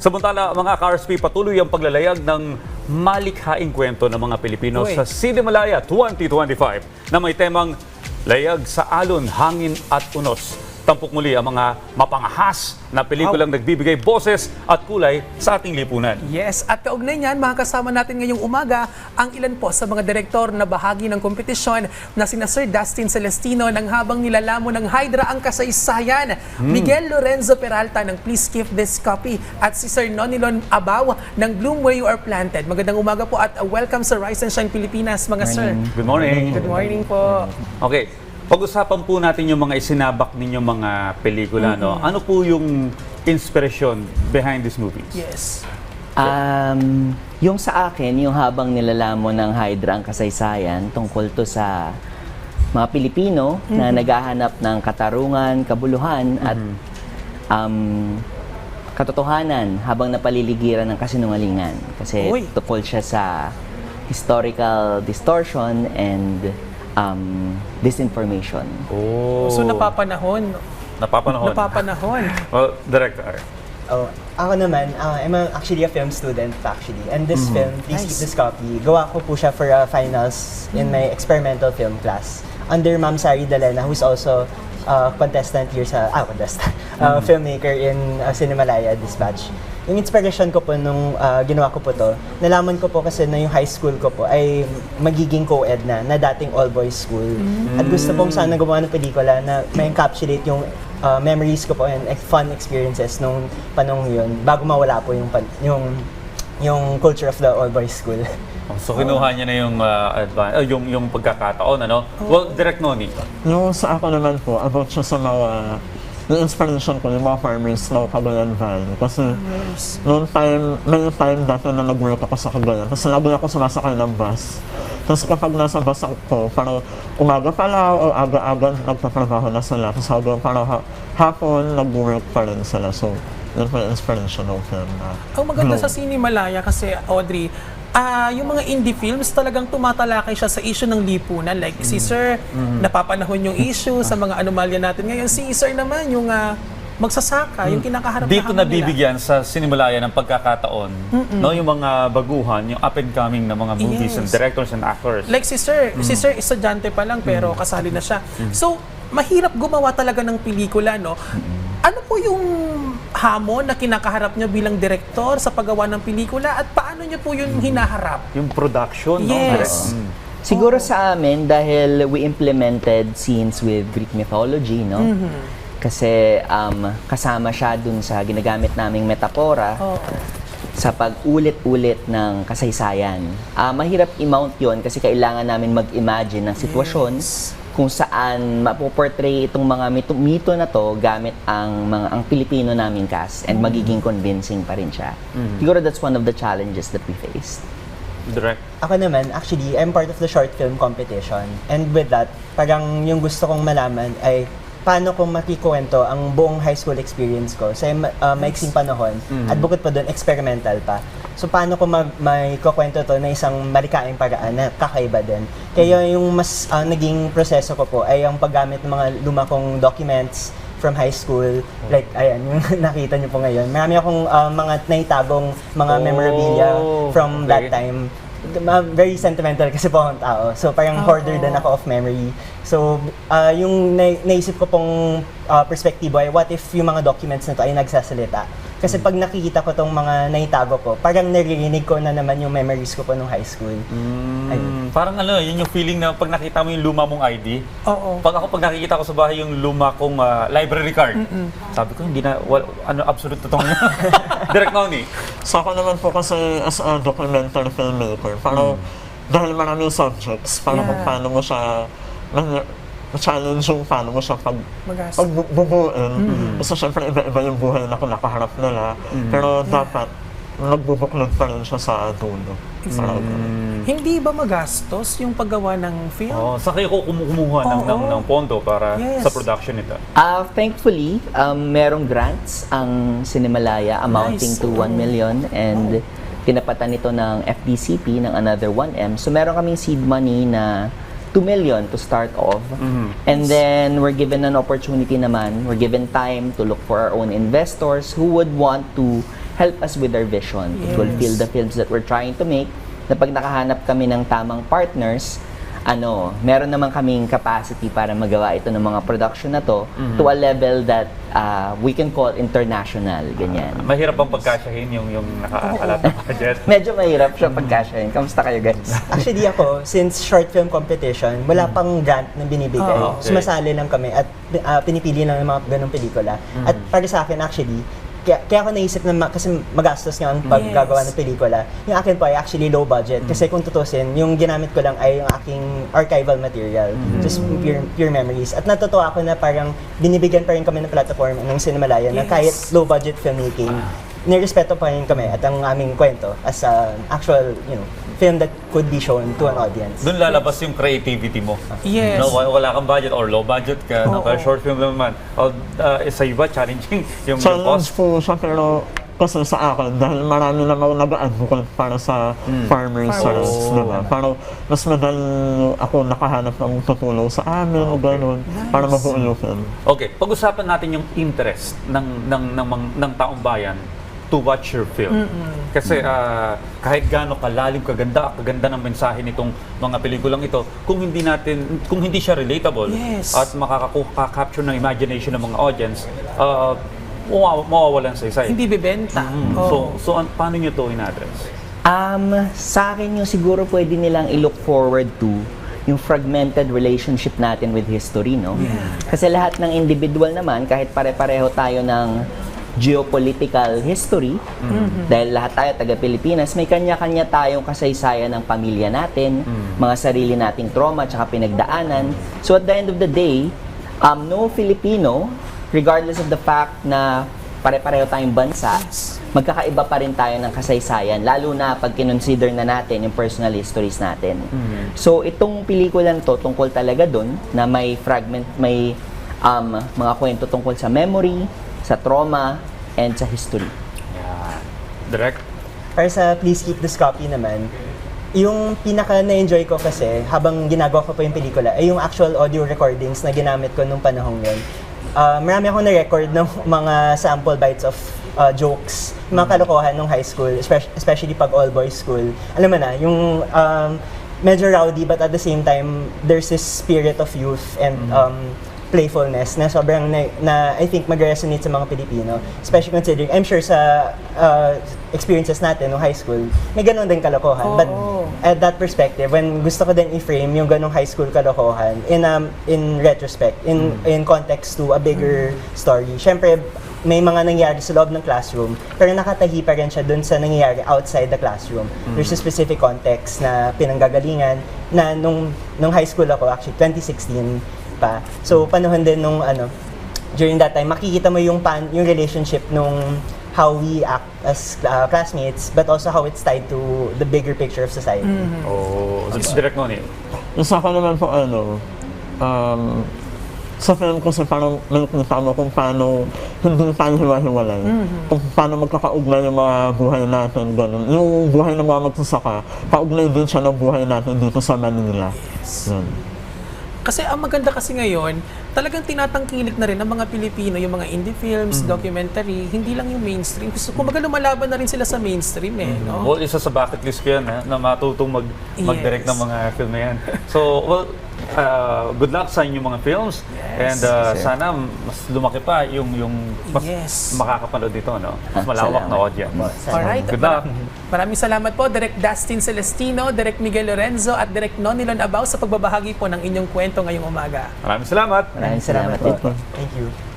Samantala, mga ka-RSP, patuloy ang paglalayag ng malikhaing kwento ng mga Pilipino Uy. sa Cinemalaya 2025 na may temang Layag sa Alon, Hangin at Unos. Tampok muli ang mga mapangahas na pelikulang nagbibigay boses at kulay sa ating lipunan. Yes, at kaugnay niyan, makakasama natin ngayong umaga ang ilan po sa mga direktor na bahagi ng kompetisyon na sina Sir Dustin Celestino ng habang nilalamo ng Hydra ang kasaysayan, Miguel Lorenzo Peralta ng Please Keep This Copy at si Sir Nonilon Abaw ng Bloom Where You Are Planted. Magandang umaga po at welcome sa Rise and Shine Pilipinas mga sir. Good morning. Good morning po. Okay, pag-usapan po natin yung mga isinabak ninyong mga pelikula. No? Ano po yung inspiration behind these movies? Yes. Um, yung sa akin, yung habang nilalamo ng Hydra ang kasaysayan tungkol to sa mga Pilipino na naghahanap ng katarungan, kabuluhan at um, katotohanan habang napaliligiran ng kasinungalingan. Kasi Uy. tungkol siya sa historical distortion and um, disinformation. Oh, So napapanahon. napapanahon. Napapanahon. well, Director. Oh, ako naman, uh, I'm a- actually a film student actually. And this film, Please Nice. Keep This Copy, gawa ko po siya for uh, finals in my experimental film class. Under Ma'am Sari Dalena, who's also uh, contestant here sa, ah, contestant, uh, filmmaker in uh, Cinemalaya Dispatch. Yung inspiration ko po nung uh, ginawa ko po to, nalaman ko po kasi na yung high school ko po ay magiging co-ed na, na dating all-boys school. At gusto pong sana gumawa ng pelikula na ma-encapsulate yung uh, memories ko po and fun experiences nung panong yun bago mawala po yung pan- yung yung culture of the all boys school. Oh, So kinuha niya na yung uh, advan- uh, yung yung pagkakataon ano. Well, Direct Noni. Yung sa ako naman po, about siya sa mga yung inspiration ko, yung mga farmers ng Cagayan Valley. Kasi noong time, may time dati na nag-work ako sa Cagayan. Kasi lagi ako sumasakay ng bus. Tapos kapag nasa bus ako, parang umaga pala o aga-aga nagtatrabaho na sila. Tapos hanggang parang ha- hapon, nag-work pa rin sila. So, yun po yung inspiration ng film na Ang maganda Glow. sa Cinemalaya kasi Audrey, ah yung mga indie films talagang tumatalakay siya sa issue ng lipunan. Like si Sir, napapanahon yung issue sa mga anomalya natin. Ngayon si Sir naman yung ah, magsasaka, yung kinakaharap Dito na na hamon nila. bibigyan sa Sinimalaya ng pagkakataon no yung mga baguhan, yung up and coming na mga movies and Yes. directors and actors. Like si Sir, si Sir estudyante pa lang pero kasali na siya. So, mahirap gumawa talaga ng pelikula, no? Ano po yung hamon na kinakaharap niyo bilang direktor sa paggawa ng pelikula at paano niyo po yun hinaharap? yung production, no? Yes. Mm. Siguro sa amin, dahil we implemented scenes with Greek mythology, no? Kasi um, kasama siya dun sa ginagamit naming metapora Oo. sa pag-ulit-ulit ng kasaysayan. Ah, mahirap i-mount yon kasi kailangan namin mag-imagine ng sitwasyon kung saan mapoportray itong mga mito, mito na to gamit ang mga ang Pilipino naming cast and magiging convincing pa rin siya. Siguro that's one of the challenges that we faced. Direct. Ako naman, actually, I'm part of the short film competition. And with that, parang yung gusto kong malaman ay paano ko makikuwento ang buong high school experience ko sa uh, maiksing panahon at bukod pa doon, experimental pa. So paano ko mag may kukwento to na isang malikaing paraan na kakaiba din. Kaya yung mas uh, naging proseso ko po ay ang paggamit ng mga luma kong documents from high school. Like, ayan, yung nakita niyo po ngayon. Marami akong uh, mga naitagong mga Oh, memorabilia from that okay. time. Ma- Very sentimental kasi po akong tao. So, parang hoarder din ako of memory. So, ah, yung na- naisip ko pong ah, perspektibo ay what if yung mga documents na to ay nagsasalita? Kasi pag nakikita ko tong mga naitago ko, parang naririnig ko na naman yung memories ko po nung high school. Ayun. Mm, parang ano, yun yung feeling na pag nakita mo yung luma mong ID, Oo. pag ako pag nakikita ko sa bahay yung luma kong ah, library card, sabi ko hindi na, wal, ano, absolute totoo niya. Direct Noni. So ako naman po kasi as a documentary filmmaker, parang dahil maraming subjects, parang kung Yeah. paano mo siya, na- na-challenge yung paano mo siya pag Magas. pagbubuin. Kasi syempre iba-iba yung buhay na nakaharap nila. Pero dapat nagbubuklod pa rin siya sa dulo. Parang Hindi ba magastos yung paggawa ng film? Oh, sa kayo ko kumu- kumuha ng, Oo. ng, ng pondo para Yes. sa production nito. Uh, thankfully, um, merong grants ang Cinemalaya amounting Nice. to 1 million and tinapatan ito ng FDCP ng another 1M. So meron kaming seed money na 2 million to start off. And then we're given an opportunity naman, we're given time to look for our own investors who would want to help us with our vision to Yes. fulfill the films that we're trying to make. Na pag nakahanap kami ng tamang partners, ano, meron naman kaming capacity para magawa ito ng mga production na to to a level that uh, we can call international, ganyan. Mahirap bang pagkasyahin yung, yung nakakalat na budget? Medyo mahirap siya pagkasyahin. Kamusta kayo guys? Actually ako, since short film competition, wala pang grant na binibigay. Ah, okay. Sumasali lang kami at ah, pinipili lang ng mga ganong pelikula. At para sa akin actually, kaya, kaya ako naisip na ma- kasi magastos nga ang paggagawa ng pelikula. Yung akin po ay actually low budget. Kasi kung tutusin, yung ginamit ko lang ay yung aking archival material. Just pure, pure memories. At natutuwa ako na parang binibigyan pa rin kami ng platform ng Cinemalaya na kahit low budget filmmaking, nirespeto pa rin kami at ang aming kwento as an actual, you know, film that could be shown to an audience. Doon lalabas yung creativity mo. Yes. No, wala kang budget or low budget ka, no, kaya short film naman. O, uh, sa iba, challenging yung, Challenge cost. po siya pero kasi sa akin, dahil marami naman nag-advocate para sa farmers Farmers. rights, diba? Parang mas madali ako nakahanap ng tutulong sa amin o gano'n para mabuo yung film. Okay, pag-usapan natin yung interest ng ng ng, ng, ng taong bayan to watch your film. Kasi ah, kahit gaano kalalim, kaganda, kaganda ng mensahe nitong mga pelikulang ito, kung hindi natin, kung hindi siya relatable Yes. at makaka-capture ng imagination ng mga audience, uh, mawawalan sa isa. eh. Hindi bibenta. Mm. Oo. So, so an- paano nyo to in-address? Um, sa akin yung siguro pwede nilang i-look forward to yung fragmented relationship natin with history, no? Kasi lahat ng individual naman, kahit pare-pareho tayo ng geopolitical history, dahil lahat tayo taga-Pilipinas, may kanya-kanya tayong kasaysayan ng pamilya natin, mga sarili nating trauma at pinagdaanan. So at the end of the day, um, no Filipino, regardless of the fact na pare-pareho tayong bansa, magkakaiba pa rin tayo ng kasaysayan, lalo na pag kinonsider na natin yung personal histories natin. So, itong pelikula to, tungkol talaga dun, na may fragment, may um, mga kwento tungkol sa memory, sa trauma, and sa history. Direct? Para sa Please Keep This Copy naman, yung pinaka na-enjoy ko kasi habang ginagawa ko pa yung pelikula ay yung actual audio recordings na ginamit ko nung panahong yun. Ah, marami akong na-record ng mga sample bites of ah, jokes, mga kalokohan nung high school, especially, pag all-boys school. Alam mo na, yung um, medyo rowdy but at the same time, there's this spirit of youth and um, playfulness na sobrang na, na I think mag-resonate sa mga Pilipino. Especially considering, I'm sure sa uh, experiences natin nung high school, may ganun din kalokohan. But at that perspective, when gusto ko din i-frame yung ganong high school kalokohan in um, in retrospect, in in context to a bigger story. Syempre, may mga nangyari sa loob ng classroom, pero nakatahi pa rin siya dun sa nangyayari outside the classroom. There's a specific context na pinanggagalingan na nung, nung high school ako, actually 2016 pa. So, panahon din nung ano, during that time, makikita mo yung, pan, yung relationship nung how we act as uh, classmates, but also how it's tied to the bigger picture of society. O, direct mo ni. Yung sa akin naman po ano, um, sa film kasi parang nakikita mo kung paano hindi tayo hiwa-hiwalay. Kung paano magkakaugnay yung mga buhay natin, gano'n. Yung buhay ng mga magsasaka, kaugnay din siya ng buhay natin dito sa Manila. Yun. Kasi ang maganda kasi ngayon, talagang tinatangkilik na rin ng mga Pilipino yung mga indie films, documentary, hindi lang yung mainstream. Gusto kumbaga lumalaban na rin sila sa mainstream eh, no? Well, isa sa bucket list ko yan, ha, na matutong mag, mag-direct Yes. ng mga film na yan. So, well, uh, good luck sa inyong mga films. and uh, sana mas lumaki pa yung, yung mas Yes. makakapanood dito, no? Mas malawak na salamat. audience. Alright. Good luck. Maraming salamat po, Direk Dustin Celestino, Direk Miguel Lorenzo, at Direk Nonilon Abaw sa pagbabahagi po ng inyong kwento ngayong umaga. Maraming salamat. Maraming salamat din po. Thank you.